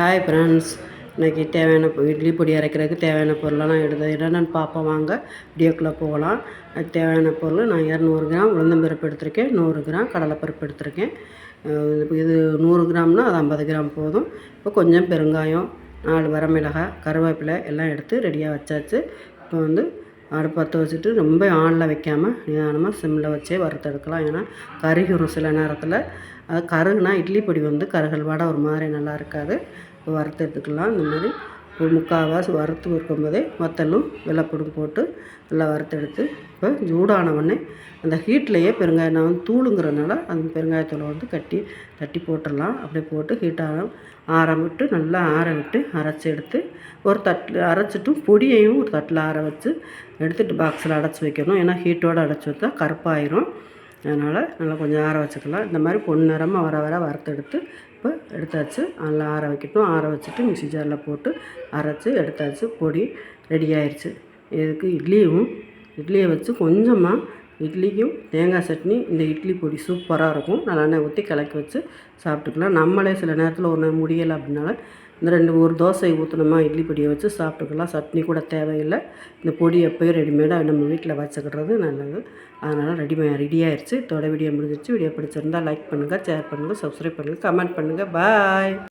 Hi friends இன்றைக்கி தேவையான பொ- இட்லி பொடி அரைக்கிறதுக்கு தேவையான பொருளெல்லாம் எடுத்து என்னென்னு பார்ப்போம் வாங்க. வீடியோக்குள்ளே போகலாம். அதுக்கு தேவையான பொருள் நான் இரநூறு கிராம் உளுந்தம்பருப்பு எடுத்திருக்கேன் நூறு கிராம் கடலைப்பருப்பு எடுத்திருக்கேன். இது நூறு கிராம்னால் அது ஐம்பது கிராம் போதும். இப்போ கொஞ்சம் பெருங்காயம் நாலு வரமிளகாய் கருவேப்பிலை எல்லாம் எடுத்து ரெடியாக வச்சாச்சு. இப்போ வந்து அடுப்பு பற்ற வச்சுட்டு ரொம்ப ஆனில் வைக்காமல் நிதானமாக சிம்மில் வச்சே வறுத்தெடுக்கலாம். ஏன்னா கருகிரும் சில நேரத்தில். அது கருகுனா இட்லி பொடி வந்து கருகல் வடை ஒரு மாதிரி நல்லா இருக்காது. இப்போ வறுத்து எடுத்துக்கலாம் இந்த மாதிரி ஒரு முக்கால்வாசி வறுத்து இருக்கும் போதே வத்தலும் வெள்ளைப்பூடும் போட்டு நல்லா வறுத்தெடுத்து இப்போ சூடான உடனே அந்த ஹீட்லேயே பெருங்காயம் நான் வந்து தூளுங்கிறதுனால அந்த பெருங்காயத்தூளை வந்து கட்டி தட்டி போட்டுடலாம். அப்படியே போட்டு ஹீட்டாக ஆற ஆற விட்டு நல்லா ஆற விட்டு அரைச்சி எடுத்து ஒரு தட்டில் அரைச்சிட்டும் பொடியையும் ஒரு தட்டில் ஆற வச்சு எடுத்துகிட்டு பாக்ஸில் அடைச்சி வைக்கணும். ஏன்னா ஹீட்டோடு அடைச்சி வச்சா கருப்பாயிரும். அதனால் நல்லா கொஞ்சம் ஆற வச்சுக்கலாம். இந்த மாதிரி பொன்னிறமாக வர வர வறுத்தெடுத்து இப்போ எடுத்தாச்சு. நல்லா ஆற வைக்கட்டும். ஆற வச்சுட்டு மிக்ஸி ஜாரில் போட்டு அரைச்சி எடுத்தாச்சு. பொடி ரெடி ஆயிடுச்சு இதுக்கு இட்லியும் இட்லியை வச்சு கொஞ்சமாக இட்லிக்கும் தேங்காய் சட்னி இந்த இட்லி பொடி சூப்பராக இருக்கும். நல்லா ஊற்றி கலக்கி வச்சு சாப்பிட்டுக்கலாம். நம்மளே சில நேரத்தில் ஒரு முடியலை அப்படின்னால இந்த ரெண்டு ஒரு தோசை ஊற்றினோமா இட்லி பொடியை வச்சு சாப்பிட்டுக்கலாம். சட்னி கூட தேவையில்லை. இந்த பொடி எப்போயும் ரெடிமேடாக நம்ம வீட்டில் வச்சுக்கிறது நல்லது. அதனால் ரெடிமே ரெடியாகிடுச்சு ஆயிடுச்சு வீடியோ முடிஞ்சிருச்சு. வீடியோ பிடிச்சிருந்தா லைக் பண்ணுங்கள் ஷேர் பண்ணுங்கள் சப்ஸ்கிரைப் பண்ணுங்கள் கமெண்ட் பண்ணுங்கள் பாய்